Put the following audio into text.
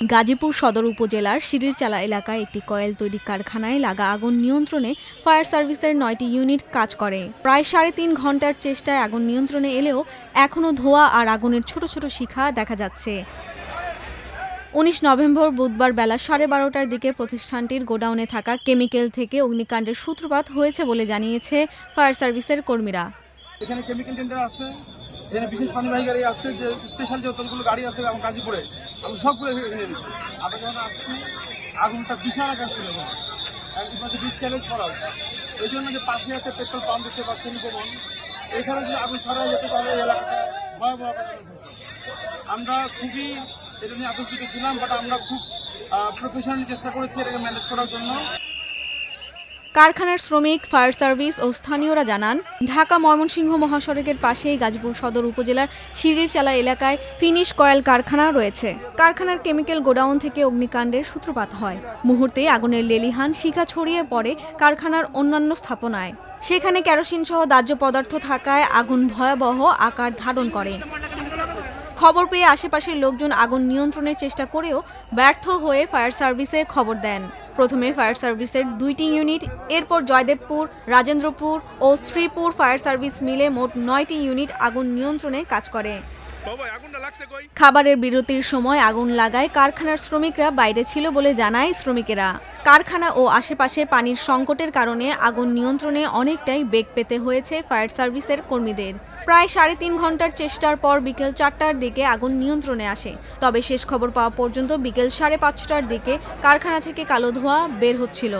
গাজীপুর সদর উপজেলার শিরিরচালা এলাকায় একটি কয়েল তৈরি কারখানায় লাগা আগুন নিয়ন্ত্রণে ফায়ার সার্ভিসের নয়টি ইউনিট কাজ করে। প্রায় সাড়ে তিন ঘণ্টার চেষ্টায় আগুন নিয়ন্ত্রণে এলেও এখনও ধোয়া আর আগুনের ছোট ছোট শিখা দেখা যাচ্ছে। উনিশ নভেম্বর বুধবার বেলা সাড়ে বারোটার দিকে প্রতিষ্ঠানটির গোডাউনে থাকা কেমিক্যাল থেকে অগ্নিকাণ্ডের সূত্রপাত হয়েছে বলে জানিয়েছে ফায়ার সার্ভিসের কর্মীরা। এখানে কেমিক্যাল টেন্ডার আছে। এখানে বিশেষ পানিবাহী গাড়ি আছে, যে স্পেশাল যে যতগুলো গাড়ি আছে আমার গাজীপুরে। আমি সবগুলো এখানে এনেছি আমরা যখন আসছি, আগুনটা বিশাল আকার পাশে বিচ চ্যালেঞ্জ করা হচ্ছে। এই জন্য যে পাশে একটা পেট্রোল পাম্প দেখতে পাচ্ছেন যেমন এখানে যদি আগুন ছড়া যেতে পারে এলাকাটা ভয়াবহ। আমরা খুবই এটা নিয়ে আতঙ্কিত ছিলাম বাট আমরা খুব প্রফেশনালি চেষ্টা করেছি এটাকে ম্যানেজ করার জন্য। কারখানার শ্রমিক, ফায়ার সার্ভিস ও স্থানীয়রা জানান, ঢাকা ময়মনসিংহ মহাসড়কের পাশেই গাজীপুর সদর উপজেলার শিরিরচালা এলাকায় ফিনিশ কয়েল কারখানা রয়েছে। কারখানার কেমিক্যাল গোডাউন থেকে অগ্নিকাণ্ডের সূত্রপাত হয়। মুহূর্তে আগুনের লেলিহান শিখা ছড়িয়ে পড়ে কারখানার অন্যান্য স্থাপনায়। সেখানে কেরোসিন সহ দাহ্য পদার্থ থাকায় আগুন ভয়াবহ আকার ধারণ করে। খবর পেয়ে আশেপাশের লোকজন আগুন নিয়ন্ত্রণের চেষ্টা করেও ব্যর্থ হয়ে ফায়ার সার্ভিসে খবর দেন। প্রথমে ফায়ার সার্ভিসের দুইটি ইউনিট, এরপর জয়দেবপুর, রাজেন্দ্রপুর ও শ্রীপুর ফায়ার সার্ভিস মিলে মোট নয়টি ইউনিট আগুন নিয়ন্ত্রণে কাজ করে। খাবারের বিরতির সময় আগুন লাগায় কারখানার শ্রমিকরা বাইরে ছিল বলে জানায় শ্রমিকেরা। কারখানা ও আশেপাশে পানির সংকটের কারণে আগুন নিয়ন্ত্রণে অনেকটাই বেগ পেতে হয়েছে ফায়ার সার্ভিসের কর্মীদের। প্রায় সাড়ে তিন ঘণ্টার চেষ্টার পর বিকেল চারটার দিকে আগুন নিয়ন্ত্রণে আসে। তবে শেষ খবর পাওয়া পর্যন্ত বিকেল সাড়ে পাঁচটার দিকে কারখানা থেকে কালো ধোঁয়া বের হচ্ছিল।